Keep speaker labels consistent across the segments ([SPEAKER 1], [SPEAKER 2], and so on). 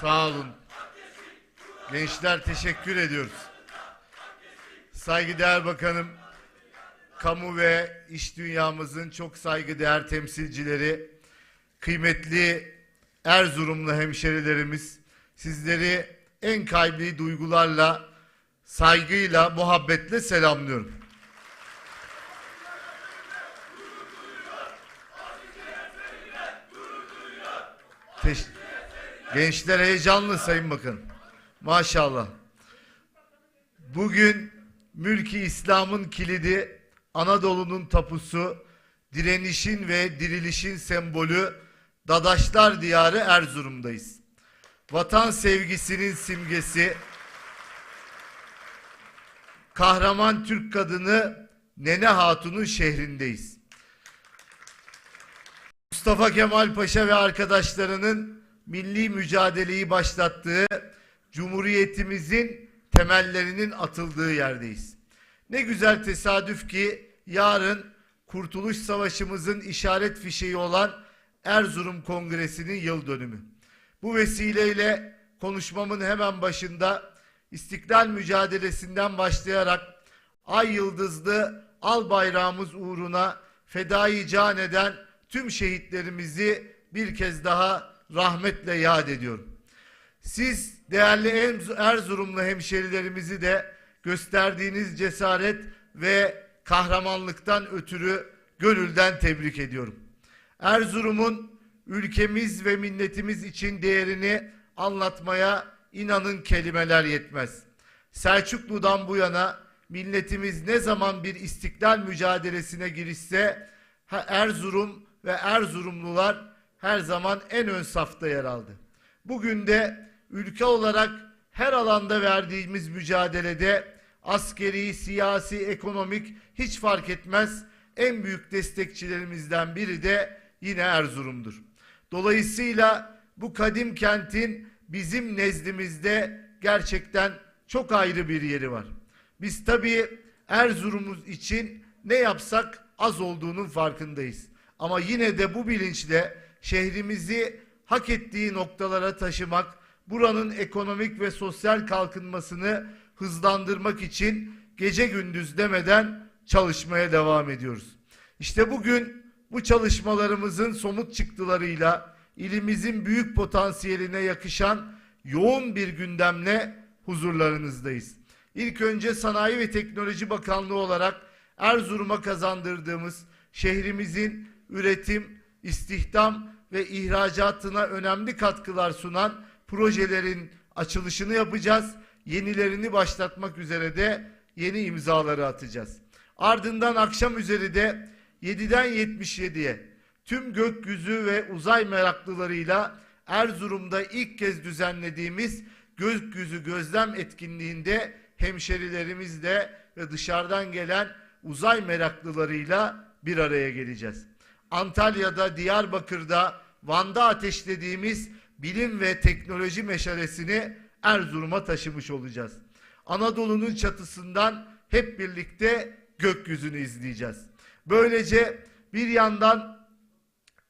[SPEAKER 1] Sağ olun. Gençler teşekkür ediyoruz. Saygıdeğer Bakanım, kamu ve iş dünyamızın çok saygıdeğer temsilcileri, kıymetli Erzurumlu hemşerilerimiz, sizleri en kalbi duygularla, saygıyla, muhabbetle selamlıyorum. Teş- Gençler heyecanlı Sayın Bakan. Maşallah. Bugün mülki İslam'ın kilidi, Anadolu'nun tapusu, direnişin ve dirilişin sembolü Dadaşlar Diyarı Erzurum'dayız. Vatan sevgisinin simgesi, kahraman Türk kadını Nene Hatun'un şehrindeyiz. Mustafa Kemal Paşa ve arkadaşlarının milli mücadeleyi başlattığı Cumhuriyetimizin temellerinin atıldığı yerdeyiz. Ne güzel tesadüf ki yarın Kurtuluş Savaşımızın işaret fişeği olan Erzurum Kongresi'nin yıl dönümü. Bu vesileyle konuşmamın hemen başında İstiklal mücadelesinden başlayarak ay yıldızlı al bayrağımız uğruna fedai can eden tüm şehitlerimizi bir kez daha rahmetle yad ediyorum. Siz değerli Erz- Erzurumlu hemşerilerimizi de gösterdiğiniz cesaret ve kahramanlıktan ötürü gönülden tebrik ediyorum. Erzurum'un ülkemiz ve milletimiz için değerini anlatmaya inanın kelimeler yetmez. Selçuklu'dan bu yana milletimiz ne zaman bir istiklal mücadelesine girişse Erzurum ve Erzurumlular her zaman en ön safta yer aldı. Bugün de ülke olarak her alanda verdiğimiz mücadelede askeri, siyasi, ekonomik hiç fark etmez en büyük destekçilerimizden biri de yine Erzurum'dur. Dolayısıyla bu kadim kentin bizim nezdimizde gerçekten çok ayrı bir yeri var. Biz tabii Erzurum'umuz için ne yapsak az olduğunun farkındayız. Ama yine de bu bilinçle şehrimizi hak ettiği noktalara taşımak, buranın ekonomik ve sosyal kalkınmasını hızlandırmak için gece gündüz demeden çalışmaya devam ediyoruz. İşte bugün bu çalışmalarımızın somut çıktılarıyla ilimizin büyük potansiyeline yakışan yoğun bir gündemle huzurlarınızdayız. İlk önce Sanayi ve Teknoloji Bakanlığı olarak Erzurum'a kazandırdığımız şehrimizin üretim, istihdam ve ihracatına önemli katkılar sunan projelerin açılışını yapacağız. Yenilerini başlatmak üzere de yeni imzaları atacağız. Ardından akşam üzeri de 7'den 77'ye tüm gökyüzü ve uzay meraklılarıyla Erzurum'da ilk kez düzenlediğimiz gökyüzü gözlem etkinliğinde hemşerilerimizle ve dışarıdan gelen uzay meraklılarıyla bir araya geleceğiz. Antalya'da, Diyarbakır'da, Van'da ateşlediğimiz bilim ve teknoloji meşalesini Erzurum'a taşımış olacağız. Anadolu'nun çatısından hep birlikte gökyüzünü izleyeceğiz. Böylece bir yandan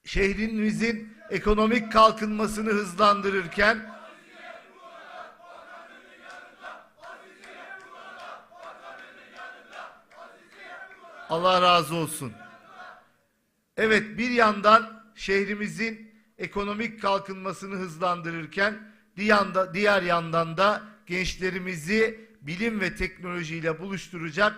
[SPEAKER 1] şehrimizin ekonomik kalkınmasını hızlandırırken Allah razı olsun. Evet bir yandan şehrimizin ekonomik kalkınmasını hızlandırırken diğer yanda- diğer yandan da gençlerimizi bilim ve teknolojiyle buluşturacak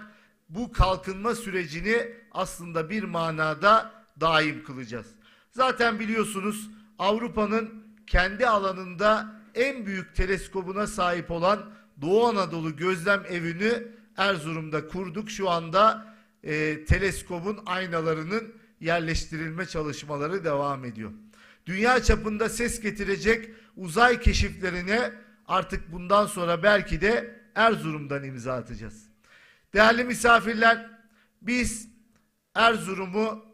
[SPEAKER 1] bu kalkınma sürecini aslında bir manada daim kılacağız. Zaten biliyorsunuz Avrupa'nın kendi alanında en büyük teleskobuna sahip olan Doğu Anadolu Gözlem Evi'ni Erzurum'da kurduk. Şu anda e, teleskobun aynalarının yerleştirilme çalışmaları devam ediyor. Dünya çapında ses getirecek uzay keşiflerine artık bundan sonra belki de Erzurum'dan imza atacağız. Değerli misafirler, biz Erzurum'u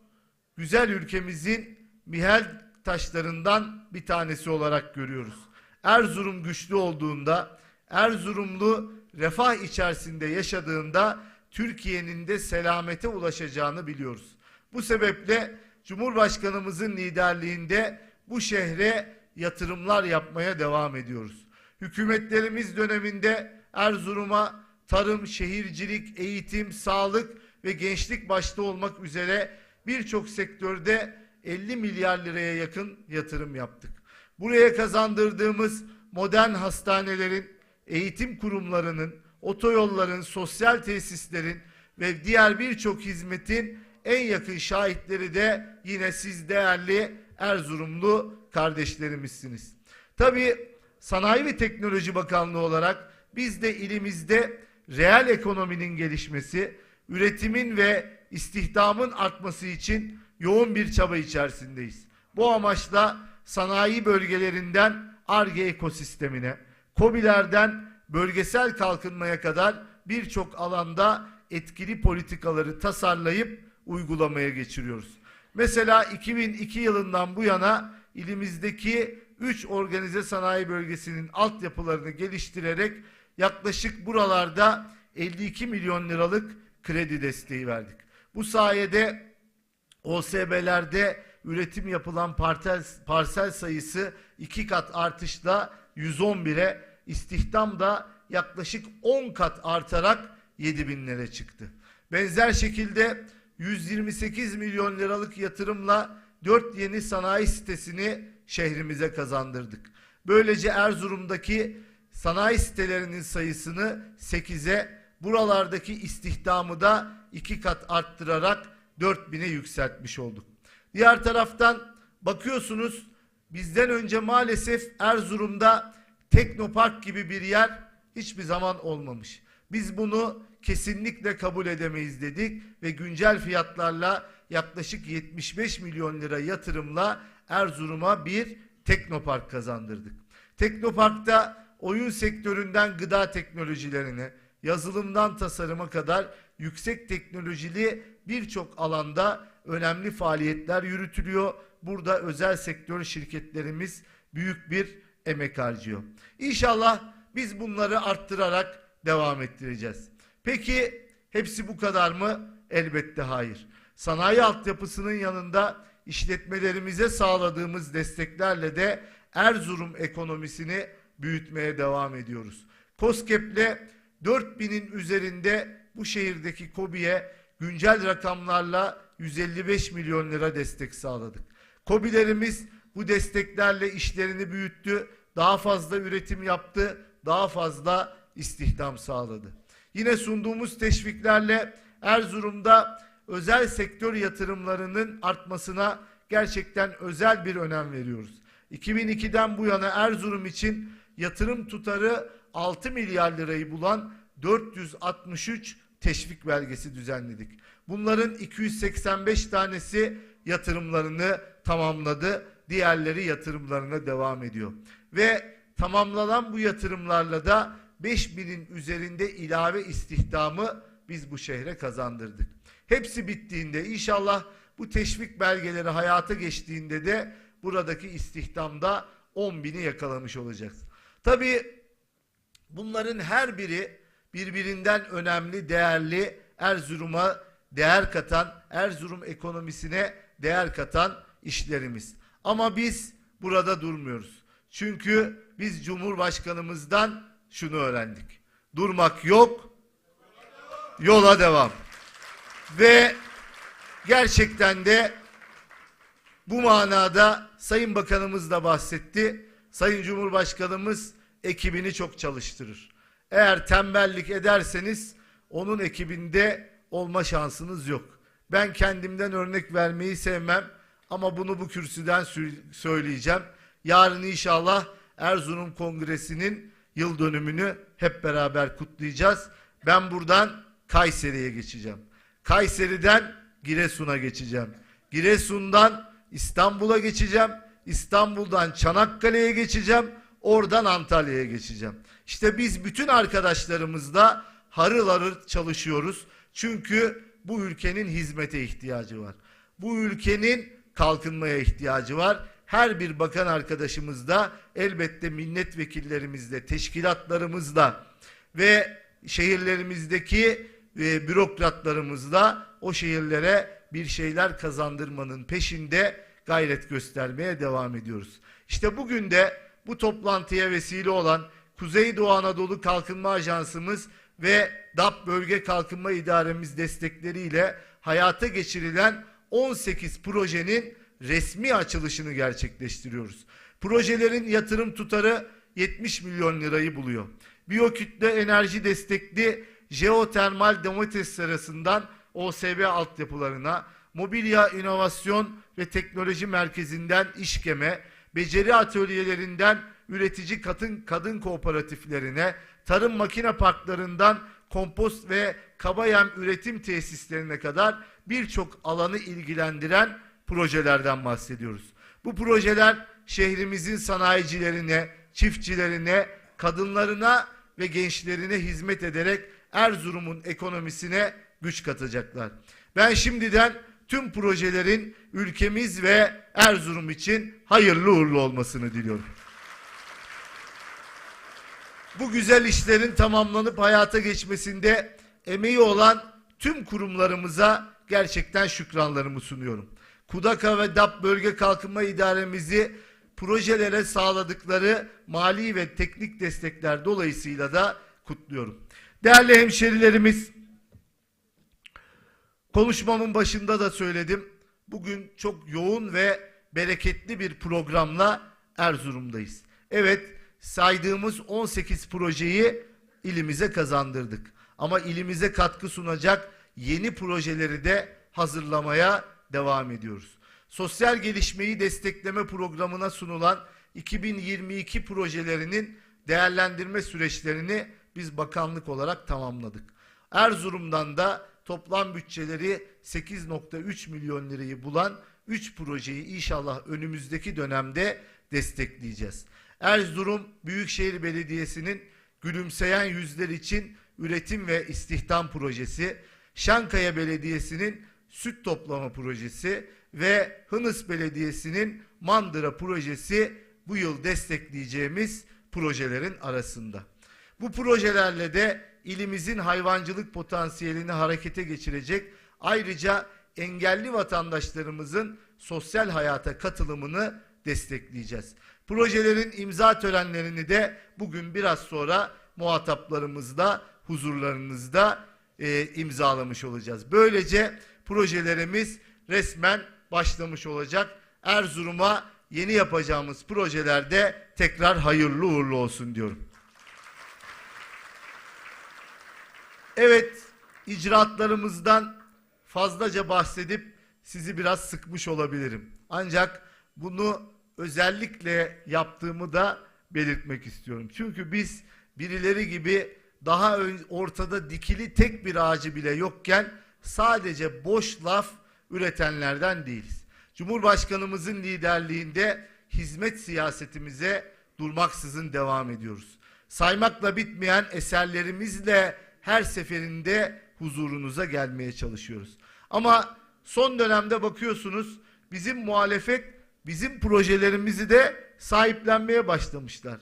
[SPEAKER 1] güzel ülkemizin mihenk taşlarından bir tanesi olarak görüyoruz. Erzurum güçlü olduğunda, Erzurumlu refah içerisinde yaşadığında Türkiye'nin de selamete ulaşacağını biliyoruz. Bu sebeple Cumhurbaşkanımızın liderliğinde bu şehre yatırımlar yapmaya devam ediyoruz. Hükümetlerimiz döneminde Erzurum'a tarım, şehircilik, eğitim, sağlık ve gençlik başta olmak üzere birçok sektörde 50 milyar liraya yakın yatırım yaptık. Buraya kazandırdığımız modern hastanelerin, eğitim kurumlarının, otoyolların, sosyal tesislerin ve diğer birçok hizmetin en yakın şahitleri de yine siz değerli Erzurumlu kardeşlerimizsiniz. Tabii Sanayi ve Teknoloji Bakanlığı olarak biz de ilimizde reel ekonominin gelişmesi, üretimin ve istihdamın artması için yoğun bir çaba içerisindeyiz. Bu amaçla sanayi bölgelerinden ARGE ekosistemine, KOBİ'lerden bölgesel kalkınmaya kadar birçok alanda etkili politikaları tasarlayıp uygulamaya geçiriyoruz. Mesela 2002 yılından bu yana ilimizdeki 3 organize sanayi bölgesinin altyapılarını geliştirerek yaklaşık buralarda 52 milyon liralık kredi desteği verdik. Bu sayede OSB'lerde üretim yapılan parsel, parsel sayısı iki kat artışla 111'e, istihdam da yaklaşık 10 kat artarak 7 binlere çıktı. Benzer şekilde 128 milyon liralık yatırımla 4 yeni sanayi sitesini şehrimize kazandırdık. Böylece Erzurum'daki sanayi sitelerinin sayısını 8'e, buralardaki istihdamı da 2 kat arttırarak 4000'e yükseltmiş olduk. Diğer taraftan bakıyorsunuz bizden önce maalesef Erzurum'da Teknopark gibi bir yer hiçbir zaman olmamış. Biz bunu kesinlikle kabul edemeyiz dedik ve güncel fiyatlarla yaklaşık 75 milyon lira yatırımla Erzurum'a bir Teknopark kazandırdık. Teknopark'ta oyun sektöründen gıda teknolojilerine, yazılımdan tasarıma kadar yüksek teknolojili birçok alanda önemli faaliyetler yürütülüyor. Burada özel sektör şirketlerimiz büyük bir emek harcıyor. İnşallah biz bunları arttırarak devam ettireceğiz. Peki hepsi bu kadar mı? Elbette hayır. Sanayi altyapısının yanında işletmelerimize sağladığımız desteklerle de Erzurum ekonomisini büyütmeye devam ediyoruz. COSGAP'le 4000'in üzerinde bu şehirdeki KOBİ'ye güncel rakamlarla 155 milyon lira destek sağladık. KOBİ'lerimiz bu desteklerle işlerini büyüttü, daha fazla üretim yaptı, daha fazla istihdam sağladı. Yine sunduğumuz teşviklerle Erzurum'da özel sektör yatırımlarının artmasına gerçekten özel bir önem veriyoruz. 2002'den bu yana Erzurum için yatırım tutarı 6 milyar lirayı bulan 463 teşvik belgesi düzenledik. Bunların 285 tanesi yatırımlarını tamamladı. Diğerleri yatırımlarına devam ediyor. Ve tamamlanan bu yatırımlarla da 5000'in üzerinde ilave istihdamı biz bu şehre kazandırdık. Hepsi bittiğinde inşallah bu teşvik belgeleri hayata geçtiğinde de buradaki istihdamda 10 bini yakalamış olacağız. Tabii bunların her biri birbirinden önemli, değerli Erzurum'a değer katan, Erzurum ekonomisine değer katan işlerimiz. Ama biz burada durmuyoruz. Çünkü biz Cumhurbaşkanımızdan şunu öğrendik. Durmak yok, yola devam. Ve gerçekten de bu manada Sayın Bakanımız da bahsetti. Sayın Cumhurbaşkanımız ekibini çok çalıştırır. Eğer tembellik ederseniz onun ekibinde olma şansınız yok. Ben kendimden örnek vermeyi sevmem ama bunu bu kürsüden söyleyeceğim. Yarın inşallah Erzurum Kongresi'nin yıl dönümünü hep beraber kutlayacağız. Ben buradan Kayseri'ye geçeceğim. Kayseri'den Giresun'a geçeceğim. Giresun'dan İstanbul'a geçeceğim. İstanbul'dan Çanakkale'ye geçeceğim. Oradan Antalya'ya geçeceğim. İşte biz bütün arkadaşlarımızla harıl harıl çalışıyoruz. Çünkü bu ülkenin hizmete ihtiyacı var. Bu ülkenin kalkınmaya ihtiyacı var. Her bir bakan arkadaşımız da elbette milletvekillerimizle, teşkilatlarımızla ve şehirlerimizdeki e, bürokratlarımızla o şehirlere bir şeyler kazandırmanın peşinde gayret göstermeye devam ediyoruz. İşte bugün de bu toplantıya vesile olan Kuzeydoğu Anadolu Kalkınma Ajansımız ve DAP Bölge Kalkınma İdaremiz destekleriyle hayata geçirilen 18 projenin resmi açılışını gerçekleştiriyoruz. Projelerin yatırım tutarı 70 milyon lirayı buluyor. Biyokütle enerji destekli jeotermal domates serasından OSB altyapılarına, mobilya inovasyon ve teknoloji merkezinden işkeme, beceri atölyelerinden üretici kadın, kadın kooperatiflerine, tarım makine parklarından kompost ve kaba yem üretim tesislerine kadar birçok alanı ilgilendiren projelerden bahsediyoruz. Bu projeler şehrimizin sanayicilerine, çiftçilerine, kadınlarına ve gençlerine hizmet ederek Erzurum'un ekonomisine güç katacaklar. Ben şimdiden tüm projelerin ülkemiz ve Erzurum için hayırlı uğurlu olmasını diliyorum. Bu güzel işlerin tamamlanıp hayata geçmesinde emeği olan tüm kurumlarımıza gerçekten şükranlarımı sunuyorum. Kudaka ve DAP Bölge Kalkınma İdaremizi projelere sağladıkları mali ve teknik destekler dolayısıyla da kutluyorum. Değerli hemşerilerimiz, konuşmamın başında da söyledim. Bugün çok yoğun ve bereketli bir programla Erzurum'dayız. Evet, saydığımız 18 projeyi ilimize kazandırdık. Ama ilimize katkı sunacak yeni projeleri de hazırlamaya devam ediyoruz. Sosyal gelişmeyi destekleme programına sunulan 2022 projelerinin değerlendirme süreçlerini biz bakanlık olarak tamamladık. Erzurum'dan da toplam bütçeleri 8.3 milyon lirayı bulan 3 projeyi inşallah önümüzdeki dönemde destekleyeceğiz. Erzurum Büyükşehir Belediyesi'nin Gülümseyen Yüzler için Üretim ve İstihdam Projesi, Şankaya Belediyesi'nin Süt Toplama Projesi ve Hınıs Belediyesi'nin Mandıra Projesi bu yıl destekleyeceğimiz projelerin arasında. Bu projelerle de ilimizin hayvancılık potansiyelini harekete geçirecek ayrıca engelli vatandaşlarımızın sosyal hayata katılımını destekleyeceğiz. Projelerin imza törenlerini de bugün biraz sonra muhataplarımızla huzurlarınızda e, imzalamış olacağız. Böylece projelerimiz resmen başlamış olacak. Erzurum'a yeni yapacağımız projelerde tekrar hayırlı uğurlu olsun diyorum. Evet, icraatlarımızdan fazlaca bahsedip sizi biraz sıkmış olabilirim. Ancak bunu özellikle yaptığımı da belirtmek istiyorum. Çünkü biz birileri gibi daha ortada dikili tek bir ağacı bile yokken sadece boş laf üretenlerden değiliz. Cumhurbaşkanımızın liderliğinde hizmet siyasetimize durmaksızın devam ediyoruz. Saymakla bitmeyen eserlerimizle her seferinde huzurunuza gelmeye çalışıyoruz. Ama son dönemde bakıyorsunuz bizim muhalefet bizim projelerimizi de sahiplenmeye başlamışlar.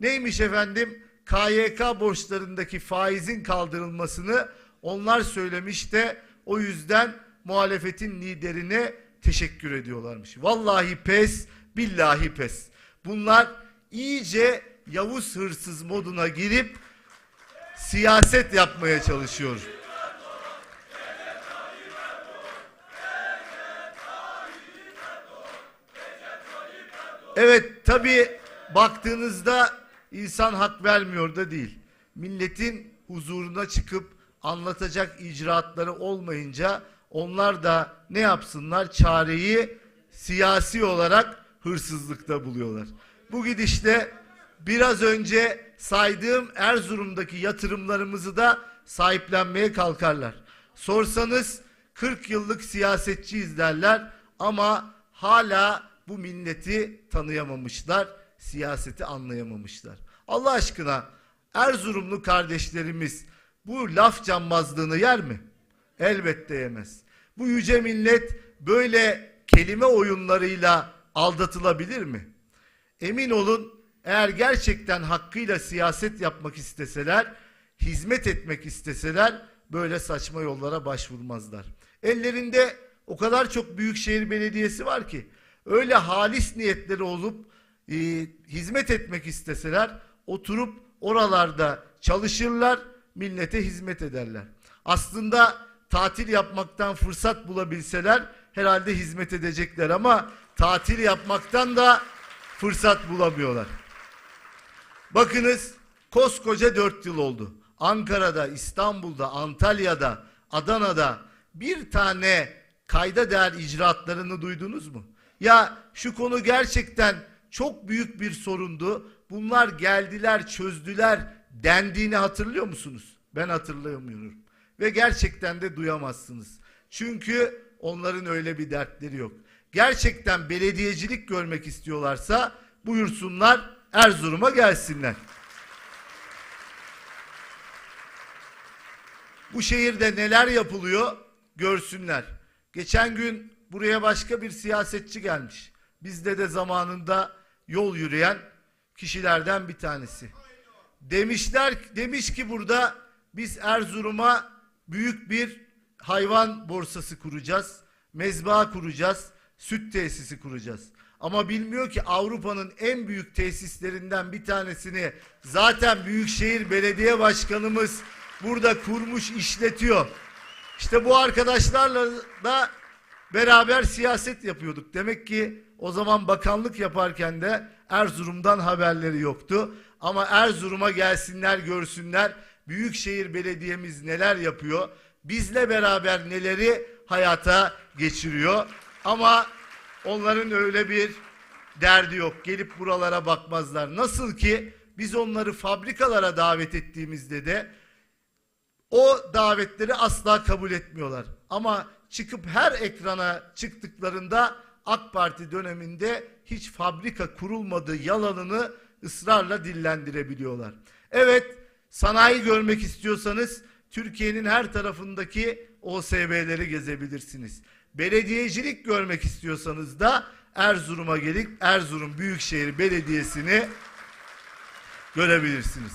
[SPEAKER 1] Neymiş efendim? KYK borçlarındaki faizin kaldırılmasını onlar söylemiş de o yüzden muhalefetin liderine teşekkür ediyorlarmış. Vallahi pes, billahi pes. Bunlar iyice Yavuz hırsız moduna girip siyaset yapmaya çalışıyor. Evet tabi baktığınızda insan hak vermiyor da değil. Milletin huzuruna çıkıp anlatacak icraatları olmayınca onlar da ne yapsınlar? Çareyi siyasi olarak hırsızlıkta buluyorlar. Bu gidişte biraz önce saydığım Erzurum'daki yatırımlarımızı da sahiplenmeye kalkarlar. Sorsanız 40 yıllık siyasetçiyiz derler ama hala bu milleti tanıyamamışlar, siyaseti anlayamamışlar. Allah aşkına Erzurumlu kardeşlerimiz bu laf cambazlığını yer mi? Elbette yemez. Bu yüce millet böyle kelime oyunlarıyla aldatılabilir mi? Emin olun eğer gerçekten hakkıyla siyaset yapmak isteseler, hizmet etmek isteseler böyle saçma yollara başvurmazlar. Ellerinde o kadar çok büyükşehir belediyesi var ki öyle halis niyetleri olup e, hizmet etmek isteseler oturup oralarda çalışırlar, millete hizmet ederler. Aslında tatil yapmaktan fırsat bulabilseler herhalde hizmet edecekler ama tatil yapmaktan da fırsat bulamıyorlar. Bakınız koskoca dört yıl oldu. Ankara'da, İstanbul'da, Antalya'da, Adana'da bir tane kayda değer icraatlarını duydunuz mu? Ya şu konu gerçekten çok büyük bir sorundu. Bunlar geldiler, çözdüler dendiğini hatırlıyor musunuz? Ben hatırlayamıyorum. Ve gerçekten de duyamazsınız. Çünkü onların öyle bir dertleri yok. Gerçekten belediyecilik görmek istiyorlarsa buyursunlar Erzurum'a gelsinler. Bu şehirde neler yapılıyor görsünler. Geçen gün buraya başka bir siyasetçi gelmiş. Bizde de zamanında yol yürüyen kişilerden bir tanesi. Demişler demiş ki burada biz Erzurum'a büyük bir hayvan borsası kuracağız. Mezba kuracağız. Süt tesisi kuracağız. Ama bilmiyor ki Avrupa'nın en büyük tesislerinden bir tanesini zaten Büyükşehir Belediye Başkanımız burada kurmuş işletiyor. İşte bu arkadaşlarla da beraber siyaset yapıyorduk. Demek ki o zaman bakanlık yaparken de Erzurum'dan haberleri yoktu. Ama Erzurum'a gelsinler görsünler. Büyükşehir Belediyemiz neler yapıyor. Bizle beraber neleri hayata geçiriyor. Ama onların öyle bir derdi yok. Gelip buralara bakmazlar. Nasıl ki biz onları fabrikalara davet ettiğimizde de o davetleri asla kabul etmiyorlar. Ama çıkıp her ekrana çıktıklarında AK Parti döneminde hiç fabrika kurulmadığı yalanını ısrarla dillendirebiliyorlar. Evet, sanayi görmek istiyorsanız Türkiye'nin her tarafındaki OSB'leri gezebilirsiniz. Belediyecilik görmek istiyorsanız da Erzurum'a gelip Erzurum Büyükşehir Belediyesi'ni görebilirsiniz.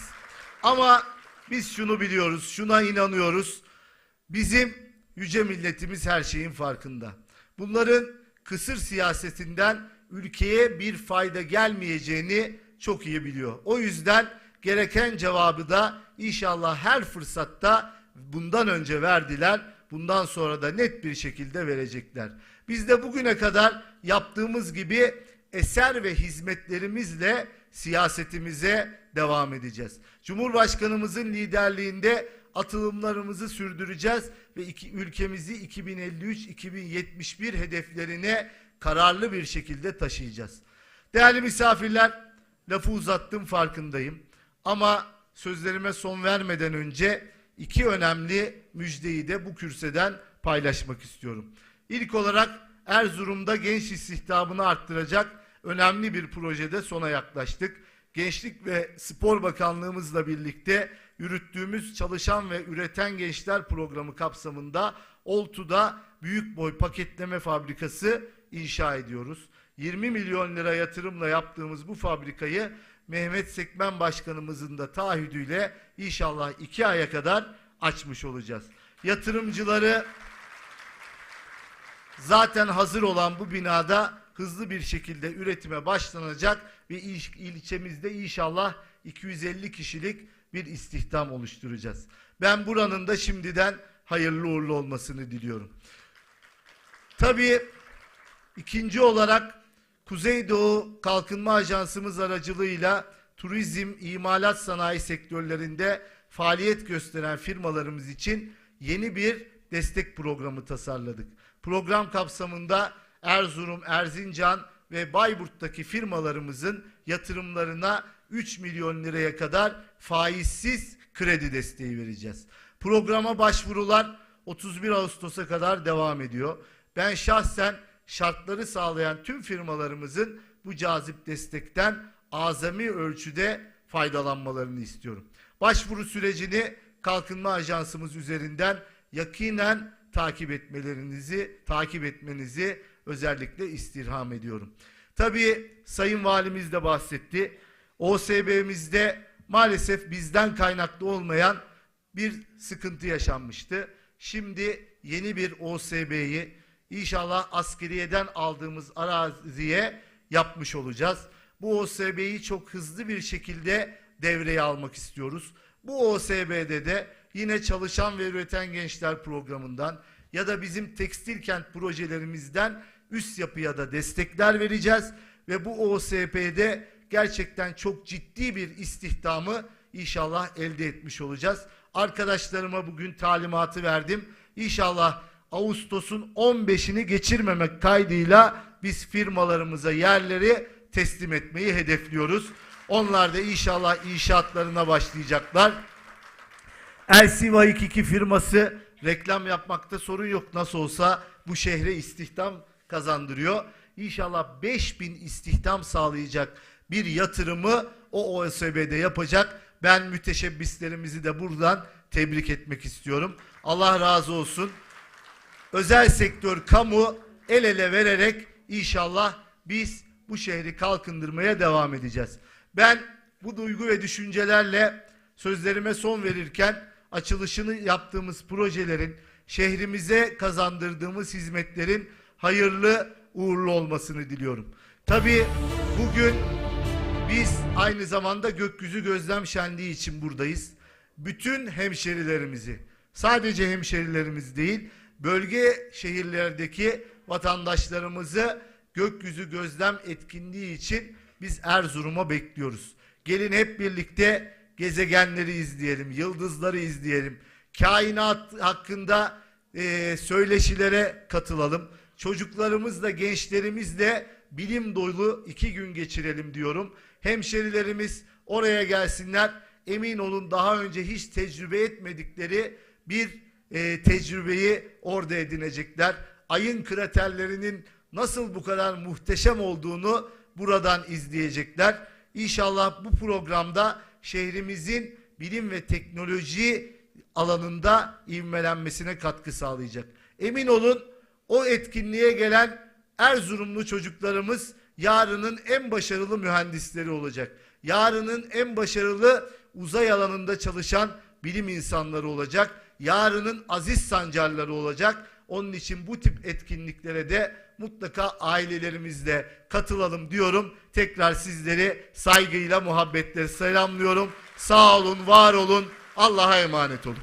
[SPEAKER 1] Ama biz şunu biliyoruz, şuna inanıyoruz. Bizim yüce milletimiz her şeyin farkında. Bunların kısır siyasetinden ülkeye bir fayda gelmeyeceğini çok iyi biliyor. O yüzden gereken cevabı da inşallah her fırsatta bundan önce verdiler. Bundan sonra da net bir şekilde verecekler. Biz de bugüne kadar yaptığımız gibi eser ve hizmetlerimizle siyasetimize devam edeceğiz. Cumhurbaşkanımızın liderliğinde atılımlarımızı sürdüreceğiz ve iki, ülkemizi 2053-2071 hedeflerine kararlı bir şekilde taşıyacağız. Değerli misafirler, lafı uzattım farkındayım. Ama sözlerime son vermeden önce iki önemli müjdeyi de bu kürseden paylaşmak istiyorum. İlk olarak Erzurum'da genç istihdamını arttıracak önemli bir projede sona yaklaştık. Gençlik ve Spor Bakanlığımızla birlikte yürüttüğümüz Çalışan ve Üreten Gençler Programı kapsamında Oltu'da büyük boy paketleme fabrikası inşa ediyoruz. 20 milyon lira yatırımla yaptığımız bu fabrikayı Mehmet Sekmen Başkanımızın da taahhüdüyle inşallah iki aya kadar açmış olacağız. Yatırımcıları zaten hazır olan bu binada hızlı bir şekilde üretime başlanacak ve il, ilçemizde inşallah 250 kişilik bir istihdam oluşturacağız. Ben buranın da şimdiden hayırlı uğurlu olmasını diliyorum. Tabii ikinci olarak Kuzeydoğu Kalkınma Ajansımız aracılığıyla turizm, imalat sanayi sektörlerinde faaliyet gösteren firmalarımız için yeni bir destek programı tasarladık. Program kapsamında Erzurum, Erzincan ve Bayburt'taki firmalarımızın yatırımlarına 3 milyon liraya kadar faizsiz kredi desteği vereceğiz. Programa başvurular 31 Ağustos'a kadar devam ediyor. Ben şahsen şartları sağlayan tüm firmalarımızın bu cazip destekten azami ölçüde faydalanmalarını istiyorum. Başvuru sürecini Kalkınma Ajansımız üzerinden yakinen takip etmelerinizi, takip etmenizi özellikle istirham ediyorum. Tabii Sayın Valimiz de bahsetti. OSB'mizde maalesef bizden kaynaklı olmayan bir sıkıntı yaşanmıştı. Şimdi yeni bir OSB'yi inşallah askeriyeden aldığımız araziye yapmış olacağız. Bu OSB'yi çok hızlı bir şekilde devreye almak istiyoruz. Bu OSB'de de yine çalışan ve üreten gençler programından ya da bizim tekstil kent projelerimizden üst yapıya da destekler vereceğiz ve bu OSP'de gerçekten çok ciddi bir istihdamı inşallah elde etmiş olacağız. Arkadaşlarıma bugün talimatı verdim. İnşallah Ağustos'un 15'ini geçirmemek kaydıyla biz firmalarımıza yerleri teslim etmeyi hedefliyoruz. Onlar da inşallah inşaatlarına başlayacaklar. Elsiva 22 firması reklam yapmakta sorun yok. Nasıl olsa bu şehre istihdam kazandırıyor. İnşallah 5000 istihdam sağlayacak bir yatırımı o OSB'de yapacak. Ben müteşebbislerimizi de buradan tebrik etmek istiyorum. Allah razı olsun. Özel sektör, kamu el ele vererek inşallah biz bu şehri kalkındırmaya devam edeceğiz. Ben bu duygu ve düşüncelerle sözlerime son verirken açılışını yaptığımız projelerin, şehrimize kazandırdığımız hizmetlerin hayırlı uğurlu olmasını diliyorum. Tabii bugün biz aynı zamanda gökyüzü gözlem şenliği için buradayız. Bütün hemşerilerimizi, sadece hemşerilerimiz değil, bölge şehirlerdeki vatandaşlarımızı gökyüzü gözlem etkinliği için biz Erzurum'a bekliyoruz. Gelin hep birlikte gezegenleri izleyelim, yıldızları izleyelim. Kainat hakkında e, söyleşilere katılalım. Çocuklarımızla, gençlerimizle bilim dolu iki gün geçirelim diyorum. Hemşerilerimiz oraya gelsinler. Emin olun daha önce hiç tecrübe etmedikleri bir e, tecrübeyi orada edinecekler. Ayın kraterlerinin nasıl bu kadar muhteşem olduğunu buradan izleyecekler. İnşallah bu programda şehrimizin bilim ve teknoloji alanında ivmelenmesine katkı sağlayacak. Emin olun o etkinliğe gelen Erzurumlu çocuklarımız yarının en başarılı mühendisleri olacak. Yarının en başarılı uzay alanında çalışan bilim insanları olacak. Yarının aziz sancarları olacak. Onun için bu tip etkinliklere de mutlaka ailelerimizle katılalım diyorum. Tekrar sizleri saygıyla, muhabbetle selamlıyorum. Sağ olun, var olun. Allah'a emanet olun.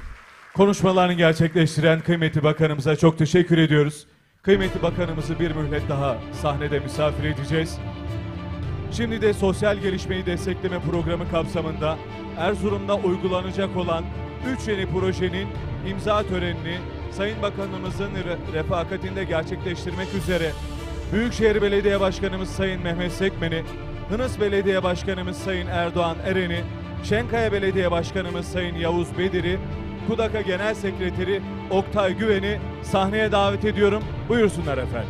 [SPEAKER 2] Konuşmalarını gerçekleştiren kıymetli bakanımıza çok teşekkür ediyoruz. Kıymetli bakanımızı bir mühlet daha sahnede misafir edeceğiz. Şimdi de sosyal gelişmeyi destekleme programı kapsamında Erzurum'da uygulanacak olan 3 yeni projenin imza törenini Sayın Bakanımızın re- refakatinde gerçekleştirmek üzere Büyükşehir Belediye Başkanımız Sayın Mehmet Sekmen'i, Hınıs Belediye Başkanımız Sayın Erdoğan Eren'i, Şenkaya Belediye Başkanımız Sayın Yavuz Bedir'i, Kudaka Genel Sekreteri Oktay Güven'i sahneye davet ediyorum. Buyursunlar efendim.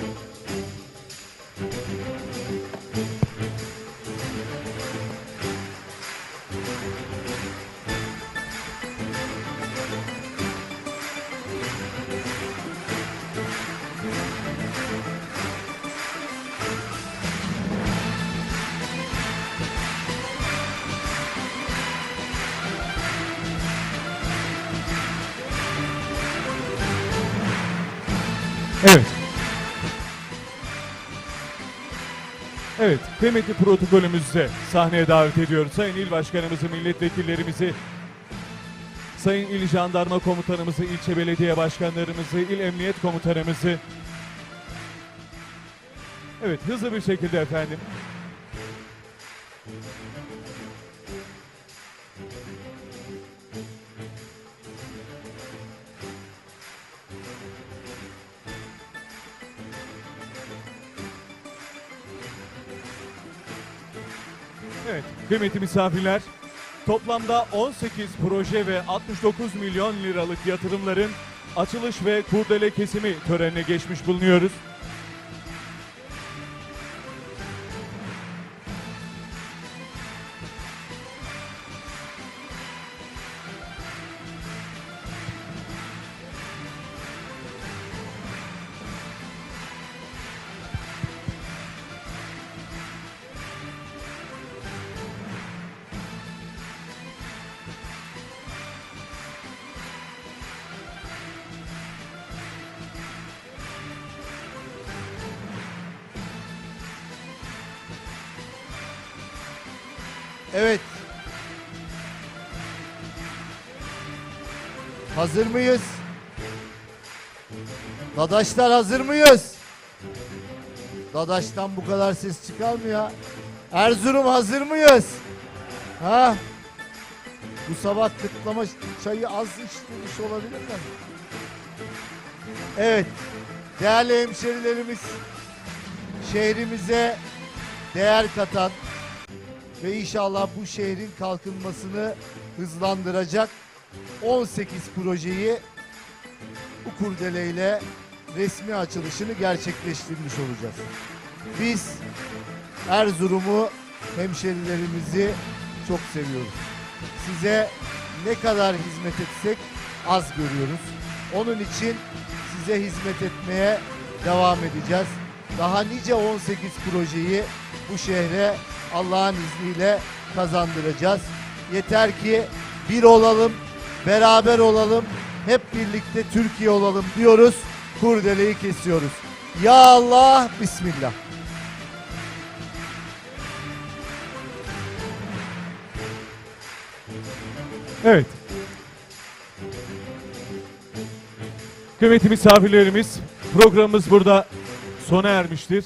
[SPEAKER 2] Evet, kıymetli protokolümüzde sahneye davet ediyoruz. Sayın İl Başkanımızı, milletvekillerimizi, Sayın İl Jandarma Komutanımızı, ilçe belediye başkanlarımızı, İl Emniyet Komutanımızı. Evet, hızlı bir şekilde efendim. Kıymetli misafirler, toplamda 18 proje ve 69 milyon liralık yatırımların açılış ve kurdele kesimi törenine geçmiş bulunuyoruz.
[SPEAKER 1] Evet. Hazır mıyız? Dadaşlar hazır mıyız? Dadaş'tan bu kadar ses çıkar mı ya? Erzurum hazır mıyız? Ha? Bu sabah kıtlama çayı az içmiş olabilir mi? Evet. Değerli hemşerilerimiz şehrimize değer katan ve inşallah bu şehrin kalkınmasını hızlandıracak 18 projeyi bu kurdeleyle resmi açılışını gerçekleştirmiş olacağız. Biz Erzurum'u, hemşerilerimizi çok seviyoruz. Size ne kadar hizmet etsek az görüyoruz. Onun için size hizmet etmeye devam edeceğiz. Daha nice 18 projeyi bu şehre Allah'ın izniyle kazandıracağız. Yeter ki bir olalım, beraber olalım, hep birlikte Türkiye olalım diyoruz. Kurdeleyi kesiyoruz. Ya Allah, Bismillah.
[SPEAKER 2] Evet. Kıymetli misafirlerimiz, programımız burada sona ermiştir.